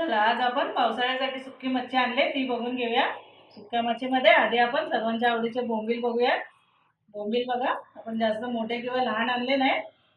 चला आज आपण पावसाळ्यासाठी सुकी मच्छी आणले. ती बघून घेऊया. सुक्या मच्छीमध्ये आधी आपण सर्वांच्या आवडीचे बोंबील बघूया. बोंबील बघा आपण जास्त मोठे किंवा लहान आणले नाही.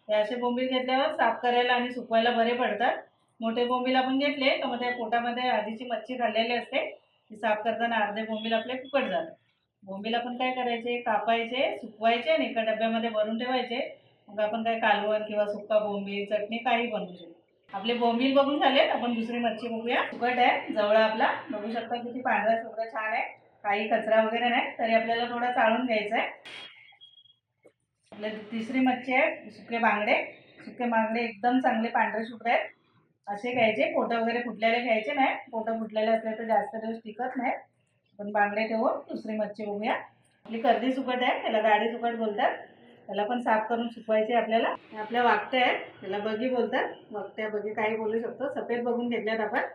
हे असे बोंबील घेतल्यावर साफ करायला आणि सुकवायला बरे पडतात. मोठे बोंबील आपण घेतले तर मग त्या पोटामध्ये आधीची मच्छी खाल्लेली असते. ती साफ करताना अर्धे बोंबील आपले फुकट जातात. बोंबील आपण काय करायचे? कापायचे सुकवायचे आणि एका डब्यामध्ये भरून ठेवायचे. मग आपण काय कालवण किंवा सुक्का बोंबील चटणी काही बनवू शकतो. आपले बोंबील बघून झाले आपण दुसरी मच्छी बघूया. सुकट आहे जवळ आपला. बघू शकता किती पांढरा शुभ्र छान आहे. काही कचरा वगैरे नाही तरी आपल्याला थोडा चाळून घ्यायचा आहे. आपल्या तिसरी मच्छी आहे सुके बांगडे. सुके बांगडे एकदम चांगले पांढरे शुभ्र आहेत. असे घ्यायचे पोटं वगैरे फुटलेले घ्यायचे नाही. पोटं फुटलेले असले तर जास्त दिवस टिकत नाही. पण बांगडे ठेवून दुसरी मच्छी बघूया. आपली कर्दी सुकट आहे त्याला गाडी सुकट बोलतात. त्याला पण साफ करून सुकवायचे आपल्याला. हे आपल्या वागत्या आहेत. त्याला बगी बोलतात. वागत्या बगी काही बोलू शकतो. सफेद बघून घेतल्यात आपण.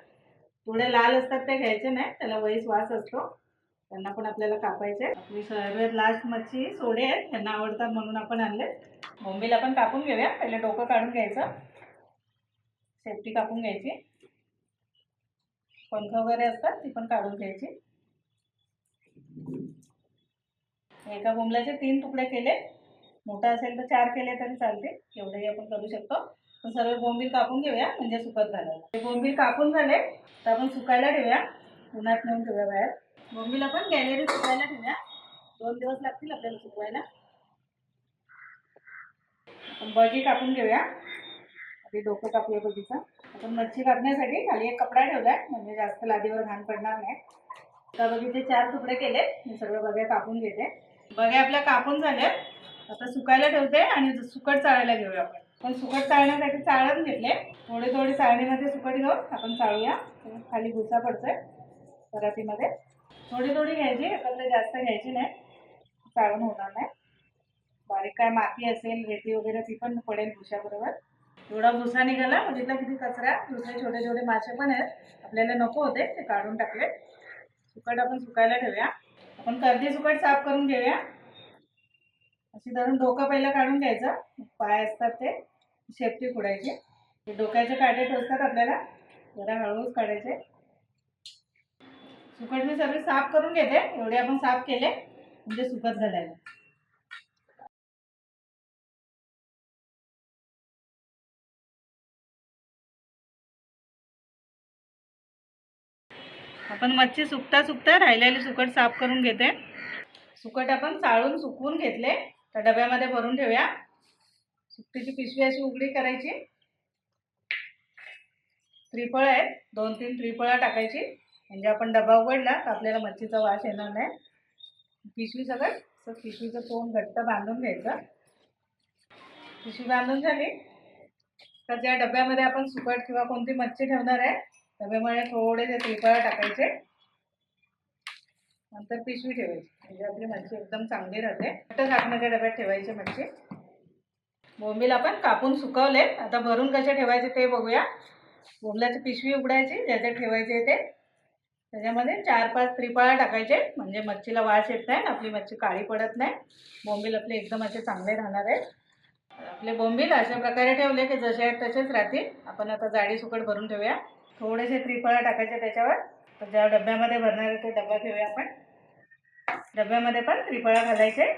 थोडे लाल असतात ते घ्यायचे नाही. त्याला वैस वास असतो. त्यांना पण आपल्याला कापायचे. आपली सर्वात लास्ट मच्छी सोडे आहेत. त्यांना आवडतात म्हणून आपण आणले. बोंबीला पण कापून घेऊया. पहिले डोकं काढून घ्यायचं. सेफ्टी कापून घ्यायची. पंख वगैरे असतात ती पण काढून घ्यायची. एका बोंबल्याचे तीन तुकडे केले. मोठा असेल तर चार केले तरी चालते. एवढंही आपण करू शकतो. पण सर्व बोंबील कापून घेऊया म्हणजे सुकत घालायला हे बोंबील कापून झाले तर आपण सुकायला ठेवूया. उन्हात नेऊन ठेवूया बाहेर. बोंबील आपण गॅलरी सुकायला ठेवूया. दोन दिवस लागतील आपल्याला सुकवायला. आपण बगी कापून घेऊया. आधी डोकं कापूया बगीचं आपण मच्छी कापण्यासाठी खाली एक कपडा ठेवलाय म्हणजे जास्त लादीवर घाण पडणार नाही. तर बगीचे चार तुकडे केले मी सगळं बघ्या कापून घेते. बघ्या आपल्या कापून झाले आता सुकायला ठेवते आणि सुकट चाळायला घेऊया आपण. पण सुकट चाळण्यासाठी चाळण घेतले. थोडे थोडे चाळणीमध्ये सुकट घेऊन आपण चाळूया. खाली भुसा पडतोय परातीमध्ये. थोडी थोडी घ्यायची एकत्र जास्त घ्यायची नाही. चाळून होणार नाही. बारीक काय माती असेल रेती वगैरे ती पण पडेल भुशाबरोबर. एवढा भुसा निघाला म्हणजे मग किती कचरा? दुसरे छोटे छोटे मासे पण आहेत. आपल्याला नको होते ते काढून टाकले. सुकट आपण सुकायला ठेवूया. आपण कर्दी सुकट साफ करून घेऊया. अशी धरून डोकं पहिला काढून घ्यायचं. पाय असतात ते शेपटी फोडायची डोक्याचे काटे टोचतात आपल्याला. जरा हळूच काढायचे. सुकट मी सगळे साफ करून घेते. एवढे आपण साफ केले म्हणजे सुकत घालायला आपण मच्छी सुकता सुकता राहिलेली सुकट साफ करून घेते. सुकट आपण चाळून सुकवून घेतले. तर डब्यामध्ये भरून ठेवूया. सुट्टीची पिशवी अशी उघडी करायची. त्रिफळ आहेत. दोन तीन त्रिफळा टाकायची. म्हणजे आपण डबा उघडला तर आपल्याला मच्छीचा वास येणार नाही. पिशवी सगळं तर पिशवीचं तोंड घट्ट बांधून घ्यायचं. पिशवी बांधून झाली. तर ज्या डब्यामध्ये आपण सुकट किंवा कोणती मच्छी ठेवणार आहे डब्यामध्ये थोडेसे त्रिफळा टाकायचे. नंतर पिशवी ठेवायची. म्हणजे आपली मच्छी एकदम चांगली राहते. घट्ट झाकणाच्या डब्यात ठेवायची मच्छी. बोंबील आपण कापून सुकवले. आता भरून कसे ठेवायचे ते बघूया. बोंबल्याची पिशवी उघडायची. ज्याच्यात ठेवायचे ते. त्याच्यामध्ये चार पाच त्रिफळा टाकायचे. म्हणजे मच्छीला वास येत नाही. आपली मच्छी काळी पडत नाही. बोंबील आपले एकदम असे चांगले राहणार आहेत. आपले बोंबील अशा प्रकारे ठेवले की जसे आहेत तसेच राहतील. आपण आता जाडी सुकट भरून ठेवूया. थोडेसे त्रिफळा टाकायचे त्याच्यावर. तर ज्या डब्यामध्ये भरणार आहे तो डबा ठेवूया आपण. डब्यामध्ये पण त्रिफळा घालायचे.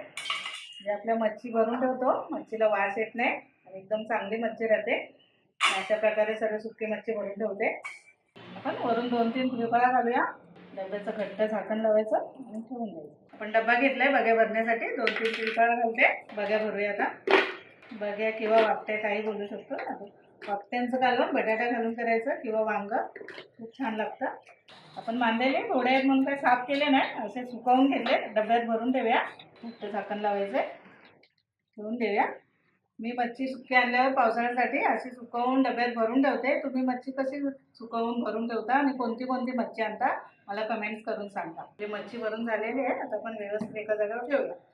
जे आपल्या मच्छी भरून ठेवतो. मच्छीला वास येत नाही. आणि एकदम चांगली मच्छी राहते. अशा प्रकारे सर्व सुकी मच्छी भरून ठेवते. आपण वरून दोन तीन त्रिफळा घालूया. डब्याचं घट्ट झाकण लावायचं आणि ठेवून द्यायचं. आपण डब्बा घेतलाय बग्या भरण्यासाठी. दोन तीन त्रिफळा घालते. बग्या भरूया आता. बग्या किंवा वापट्या काही बोलू शकतो ना वाकट्यांचं घालून बटाटा घालून करायचं किंवा वांग. खूप छान लागतं. आपण मांदेले थोडे आहेत म्हणून काही साफ केले नाही. असे सुकवून घेतले. डब्यात भरून ठेवूया. घट्ट झाकण लावायचं. ठेवून देऊया मी मच्छी सुकी आणल्यावर पावसाळ्यासाठी अशी सुकवून डब्यात भरून ठेवते. तुम्ही मच्छी कशी सुकवून भरून ठेवता आणि कोणती कोणती मच्छी आणता मला कमेंट्स करून सांगा. म्हणजे मच्छी भरून झालेली आहे. आता आपण व्यवस्थित एका जागेवर ठेवूया.